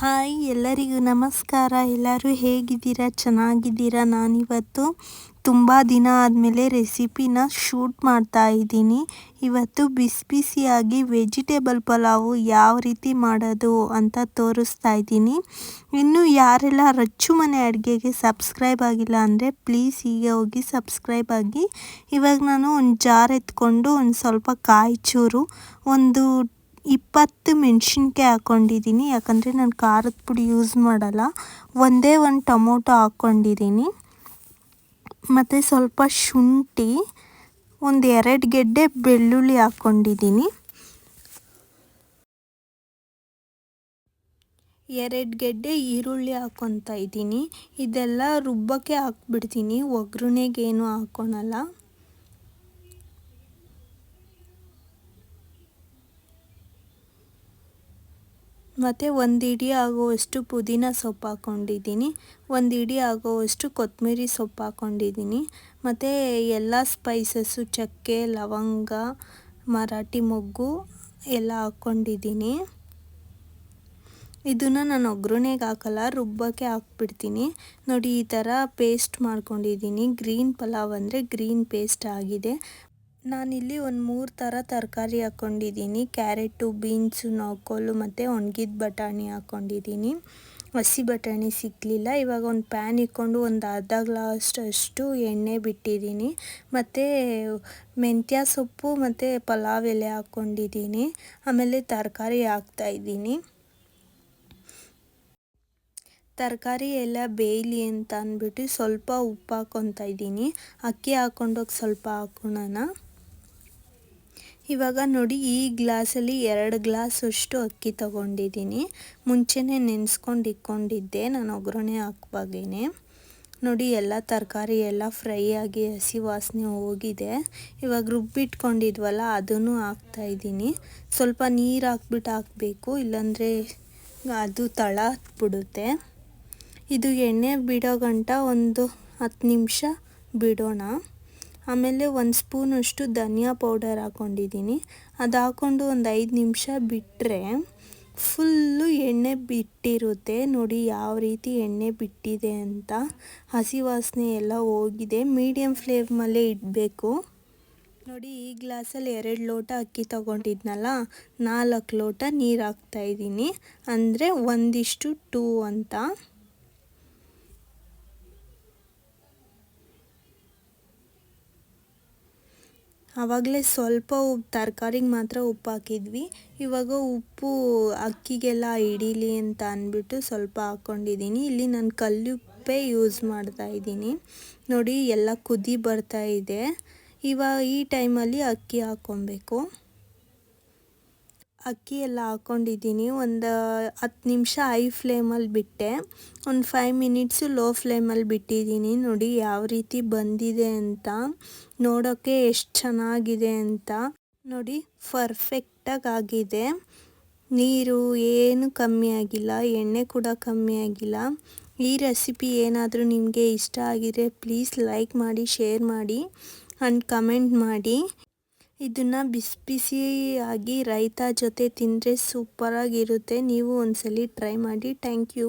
Hi ಎಲ್ಲರಿಗೂ ನಮಸ್ಕಾರ. ಎಲ್ಲರೂ ಹೇಗಿದ್ದೀರಾ? ಚೆನ್ನಾಗಿದ್ದೀರಾ? ನಾನಿವತ್ತು ತುಂಬ ದಿನ ಆದಮೇಲೆ ರೆಸಿಪಿನ ಶೂಟ್ ಮಾಡ್ತಾ ಇದ್ದೀನಿ. ಇವತ್ತು ಬಿಸಿ ಬಿಸಿಯಾಗಿ ವೆಜಿಟೇಬಲ್ ಪಲಾವು ಯಾವ ರೀತಿ ಮಾಡೋದು ಅಂತ ತೋರಿಸ್ತಾ ಇದ್ದೀನಿ. ಇನ್ನು ಯಾರೆಲ್ಲ ರಚ್ಚು ಮನೆ ಅಡುಗೆಗೆ ಸಬ್ಸ್ಕ್ರೈಬ್ ಆಗಿಲ್ಲ ಅಂದರೆ ಪ್ಲೀಸ್ ಈಗ ಹೋಗಿ ಸಬ್ಸ್ಕ್ರೈಬ್ ಆಗಿ. ಇವಾಗ ನಾನು ಒಂದು ಜಾರ್ ಎತ್ಕೊಂಡು ಒಂದು ಸ್ವಲ್ಪ ಕಾಯಿ ಚೂರು, ಒಂದು ಇಪ್ಪತ್ತು ಮೆಣಸಿನ್ಕಾಯಿ ಹಾಕ್ಕೊಂಡಿದ್ದೀನಿ ಯಾಕಂದರೆ ನಾನು ಖಾರದ ಪುಡಿ ಯೂಸ್ ಮಾಡಲ್ಲ. ಒಂದೇ ಒಂದು ಟೊಮೊಟೊ ಹಾಕ್ಕೊಂಡಿದ್ದೀನಿ ಮತ್ತು ಸ್ವಲ್ಪ ಶುಂಠಿ, ಒಂದು ಎರಡು ಗೆಡ್ಡೆ ಬೆಳ್ಳುಳ್ಳಿ ಹಾಕ್ಕೊಂಡಿದ್ದೀನಿ ಎರಡು ಗೆಡ್ಡೆ ಈರುಳ್ಳಿ ಹಾಕ್ಕೊತಾ ಇದ್ದೀನಿ. ಇದೆಲ್ಲ ರುಬ್ಬಕ್ಕೆ ಹಾಕ್ಬಿಡ್ತೀನಿ. ಒಗ್ಗರಣೆಗೇನು ಹಾಕ್ಕೊಳಲ್ಲ ಮತ್ತು ಒಂದು ಇಡಿ ಆಗುವಷ್ಟು ಪುದೀನ ಸೊಪ್ಪು ಹಾಕ್ಕೊಂಡಿದ್ದೀನಿ ಒಂದು ಇಡಿ ಆಗುವಷ್ಟು ಕೊತ್ತಂಬರಿ ಸೊಪ್ಪು ಹಾಕ್ಕೊಂಡಿದ್ದೀನಿ ಮತ್ತು ಎಲ್ಲ ಸ್ಪೈಸಸ್ಸು ಚಕ್ಕೆ, ಲವಂಗ, ಮರಾಠಿ ಮೊಗ್ಗು ಎಲ್ಲ ಹಾಕ್ಕೊಂಡಿದ್ದೀನಿ ಇದನ್ನು ನಾನು ಒಗ್ಗರಣೆಗೆ ಹಾಕಲ್ಲ, ರುಬ್ಬಕ್ಕೆ ಹಾಕ್ಬಿಡ್ತೀನಿ. ನೋಡಿ ಈ ಥರ ಪೇಸ್ಟ್ ಮಾಡ್ಕೊಂಡಿದ್ದೀನಿ. ಗ್ರೀನ್ ಪಲಾವ್ ಅಂದರೆ ಗ್ರೀನ್ ಪೇಸ್ಟ್ ಆಗಿದೆ. ನಾನಿಲ್ಲಿ ಒಂದು ಮೂರು ಥರ ತರಕಾರಿ ಹಾಕ್ಕೊಂಡಿದ್ದೀನಿ ಕ್ಯಾರೆಟು, ಬೀನ್ಸು ನೌಕೋಲು ಮತ್ತು ಒಣಗಿದ ಬಟಾಣಿ ಹಾಕ್ಕೊಂಡಿದ್ದೀನಿ ಹಸಿ ಬಟಾಣಿ ಸಿಕ್ಕಲಿಲ್ಲ ಇವಾಗ ಒಂದು ಪ್ಯಾನ್ ಇಕ್ಕೊಂಡು ಒಂದು ಅರ್ಧ ಗ್ಲಾಸ್ಟಷ್ಟು ಎಣ್ಣೆ ಬಿಟ್ಟಿದ್ದೀನಿ. ಮತ್ತು ಮೆಂತ್ಯ ಸೊಪ್ಪು ಮತ್ತು ಪಲಾವ್ ಎಲೆ ಹಾಕ್ಕೊಂಡಿದ್ದೀನಿ ಆಮೇಲೆ ತರಕಾರಿ ಹಾಕ್ತಾಯಿದ್ದೀನಿ ತರಕಾರಿ ಎಲ್ಲ ಬೇಯಲಿ ಅಂತ ಅಂದ್ಬಿಟ್ಟು ಸ್ವಲ್ಪ ಉಪ್ಪು ಹಾಕ್ಕೊತಾ ಇದ್ದೀನಿ. ಅಕ್ಕಿ ಹಾಕ್ಕೊಂಡೋಗಿ ಸ್ವಲ್ಪ ಹಾಕ್ಕೊಳೋಣ ಇವಾಗ ನೋಡಿ ಈ ಗ್ಲಾಸಲ್ಲಿ ಎರಡು ಗ್ಲಾಸ್ ಅಷ್ಟು ಅಕ್ಕಿ ತಗೊಂಡಿದ್ದೀನಿ. ಮುಂಚೆನೇ ನೆನೆಸ್ಕೊಂಡು ಇಕ್ಕೊಂಡಿದ್ದೆ. ನಾನು ಒಗ್ಗರಣೆ ಹಾಕುವಾಗೇನೆ. ನೋಡಿ ಎಲ್ಲ ತರಕಾರಿ ಎಲ್ಲ ಫ್ರೈ ಆಗಿ ಹಸಿ ವಾಸನೆ ಹೋಗಿದೆ. ಇವಾಗ ರುಬ್ಬಿಟ್ಕೊಂಡಿದ್ವಲ್ಲ, ಅದನ್ನು ಹಾಕ್ತಾಯಿದ್ದೀನಿ ಸ್ವಲ್ಪ ನೀರು ಹಾಕ್ಬಿಟ್ಟು ಹಾಕಬೇಕು, ಇಲ್ಲಾಂದರೆ ಅದು ತಳ ಬಿಡುತ್ತೆ ಇದು ಎಣ್ಣೆ ಬಿಡೋ ಗಂಟ ಒಂದು ಹತ್ತು ನಿಮಿಷ ಬಿಡೋಣ. ಆಮೇಲೆ ಒಂದು ಸ್ಪೂನಷ್ಟು ಧನಿಯಾ ಪೌಡರ್ ಹಾಕ್ಕೊಂಡಿದ್ದೀನಿ. ಅದು ಹಾಕ್ಕೊಂಡು ಒಂದು ಐದು ನಿಮಿಷ ಬಿಟ್ಟರೆ ಫುಲ್ಲು ಎಣ್ಣೆ ಬಿಟ್ಟಿರುತ್ತೆ. ನೋಡಿ ಯಾವ ರೀತಿ ಎಣ್ಣೆ ಬಿಟ್ಟಿದೆ ಅಂತ. ಹಸಿ ವಾಸನೆ ಎಲ್ಲ ಹೋಗಿದೆ. ಮೀಡಿಯಮ್ ಫ್ಲೇಮಲ್ಲೇ ಇಡಬೇಕು. ನೋಡಿ ಈ ಗ್ಲಾಸಲ್ಲಿ ಎರಡು ಲೋಟ ಅಕ್ಕಿ ತೊಗೊಂಡಿದ್ನಲ್ಲ, ನಾಲ್ಕು ಲೋಟ ನೀರು ಹಾಕ್ತಾಯಿದ್ದೀನಿ ಅಂದರೆ ಒಂದಿಷ್ಟು ಟೂ ಅಂತ. ಆವಾಗಲೇ ಸ್ವಲ್ಪ ಉಪ್ಪು ತರಕಾರಿಗೆ ಮಾತ್ರ ಉಪ್ಪು ಹಾಕಿದ್ವಿ. ಇವಾಗ ಉಪ್ಪು ಅಕ್ಕಿಗೆಲ್ಲ ಹಿಡೀಲಿ ಅಂತ ಅಂದ್ಬಿಟ್ಟು ಸ್ವಲ್ಪ ಹಾಕ್ಕೊಂಡಿದ್ದೀನಿ ಇಲ್ಲಿ ನಾನು ಕಲ್ಲುಪ್ಪೇ ಯೂಸ್ ಮಾಡ್ತಾ ಇದ್ದೀನಿ. ನೋಡಿ, ಎಲ್ಲ ಕುದಿ ಬರ್ತಾ ಇದೆ. ಇವಾಗ ಈ ಟೈಮಲ್ಲಿ ಅಕ್ಕಿ ಹಾಕ್ಕೊಬೇಕು ಅಕ್ಕಿ ಎಲ್ಲ ಹಾಕ್ಕೊಂಡಿದ್ದೀನಿ ಒಂದು ಹತ್ತು ನಿಮಿಷ ಹೈ ಫ್ಲೇಮಲ್ಲಿ ಬಿಟ್ಟೆ. ಒಂದು ಫೈವ್ ಮಿನಿಟ್ಸು ಲೋ ಫ್ಲೇಮಲ್ಲಿ ಬಿಟ್ಟಿದ್ದೀನಿ. ನೋಡಿ ಯಾವ ರೀತಿ ಬಂದಿದೆ ಅಂತ. ನೋಡೋಕ್ಕೆ ಎಷ್ಟು ಚೆನ್ನಾಗಿದೆ ಅಂತ. ನೋಡಿ ಪರ್ಫೆಕ್ಟಾಗಿ ಆಗಿದೆ. ನೀರು ಏನು ಕಮ್ಮಿ ಆಗಿಲ್ಲ. ಎಣ್ಣೆ ಕೂಡ ಕಮ್ಮಿ ಆಗಿಲ್ಲ. ಈ ರೆಸಿಪಿ ಏನಾದರೂ ನಿಮಗೆ ಇಷ್ಟ ಆಗಿದ್ರೆ ಪ್ಲೀಸ್ ಲೈಕ್ ಮಾಡಿ ಶೇರ್ ಮಾಡಿ ಆ್ಯಂಡ್ ಕಮೆಂಟ್ ಮಾಡಿ. ಇದನ್ನು ಬಿಸಿ ಆಗಿ ರೈತ ಜೊತೆ ತಿಂದರೆ ಸೂಪರಾಗಿರುತ್ತೆ. ನೀವು ಒಂದ್ಸಲಿ ಟ್ರೈ ಮಾಡಿ. Thank you.